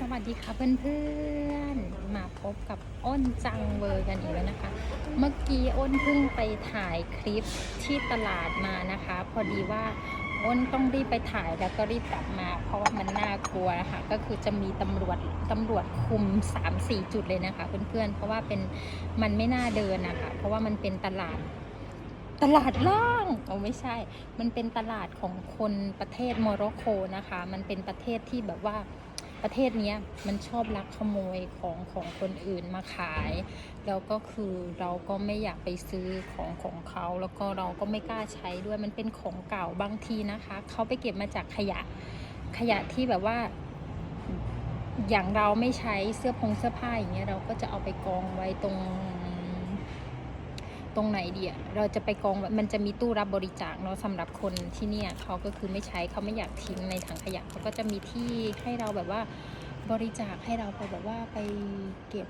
สวัสดีค่ะเพื่อนๆ มาพบกับอ้นจังเวอร์กันอีกแล้วนะคะ เมื่อกี้อ้นเพิ่งไปถ่ายคลิปที่ตลาดมานะคะ พอดีว่าอ้นต้องรีบไปถ่ายแล้วก็รีบกลับมา เพราะว่ามันน่ากลัวนะคะก็คือจะมีตำรวจตำรวจคุม 3-4 จุดเลยนะคะ เพื่อนๆ เพราะว่าเป็นมันไม่น่าเดินนะคะ เพราะว่ามันเป็นตลาดตลาดล่างเอาไม่ใช่ มันเป็นตลาดของคนประเทศโมร็อกโกนะคะ มันเป็นประเทศที่แบบว่า ประเทศเนี้ยมันชอบลักขโมยของของคนอื่นมาขาย แล้วก็คือเราก็ไม่อยากไปซื้อของของเขาแล้วก็เราก็ไม่กล้าใช้ด้วยมันเป็นของเก่าบางทีนะคะเขาไปเก็บมาจากขยะขยะที่แบบว่าอย่างเราไม่ใช้เสื้อผงเสื้อผ้าอย่างเงี้ยเราก็จะเอาไปกองไว้ตรง ตรงไหนเดีอะเราจะไปกองมันจะมีตู้รับบริจาคเนาะสำหรับคนที่เนี่ยเขาก็คือไม่ใช้เขาไม่อยากทิ้งในถังขยะเขาก็จะมีที่ให้เราแบบว่าบริจาคให้เราไปแบบว่าไปเก็บ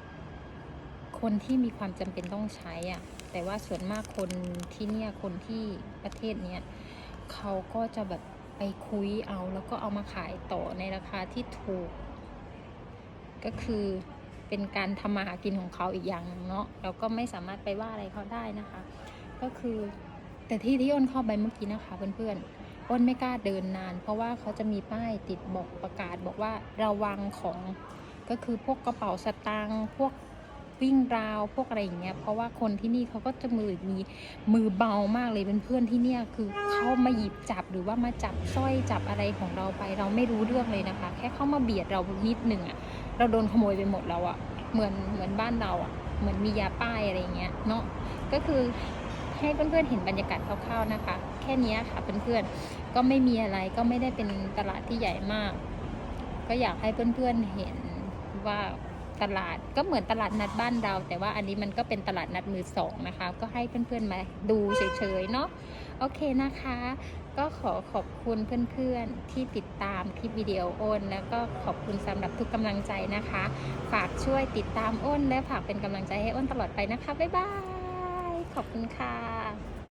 คนที่มีความจำเป็นต้องใช้อะแต่ว่าส่วนมากคนที่เนี่ยคนที่ประเทศเนี้ยเขาก็จะแบบไปคุยเอาแล้วก็เอามาขายต่อในราคาที่ถูก ก็คือ เป็นการทำมาหากินของเขาอีกอย่างหนึ่งเนาะเราก็ไม่สามารถไปว่าอะไรเขาได้นะคะ ก็คือแต่ที่ที่อ้นเข้าไปเมื่อกี้นะคะเพื่อนๆอ้นไม่กล้าเดินนาน เพราะว่าเขาจะมีป้ายติดบอกประกาศบอกว่าระวังของก็คือพวกกระเป๋าสตางค์พวกวิ่งราวพวกอะไรอย่างเงี้ยเพราะว่าคนที่นี่เขาก็จะมือมีมือเบามากเลยเป็นเพื่อนที่เนี่ยคือเขามาหยิบจับหรือว่ามาจับสร้อยจับอะไรของเราไป เราไม่รู้เรื่องเลยนะคะ แค่เข้ามาเบียดเรานิดหนึ่งอะ เราโดนขโมยไปหมดแล้วอะเหมือนเหมือนบ้านเราอะเหมือนมียาป้ายอะไรเงี้ยเนาะก็คือให้เพื่อนๆเห็นบรรยากาศคร่าวๆนะคะ แค่นี้ค่ะเพื่อนๆก็ไม่มีอะไรก็ไม่ได้เป็นตลาดที่ใหญ่มาก ก็อยากให้เพื่อนๆเห็นว่า ตลาดก็เหมือนตลาดนัดบ้านเรา แต่ว่าอันนี้มันก็เป็นตลาดนัดมือสองนะคะ ก็ให้เพื่อนๆมาดูเฉยๆเนาะโอเคนะคะ ก็ขอขอบคุณเพื่อนๆที่ติดตามคลิปวิดีโออ้น แล้วก็ขอบคุณสำหรับทุกกำลังใจนะคะ ฝากช่วยติดตามอ้น และฝากเป็นกำลังใจให้อ้นตลอดไปนะคะบ๊ายบายขอบคุณค่ะ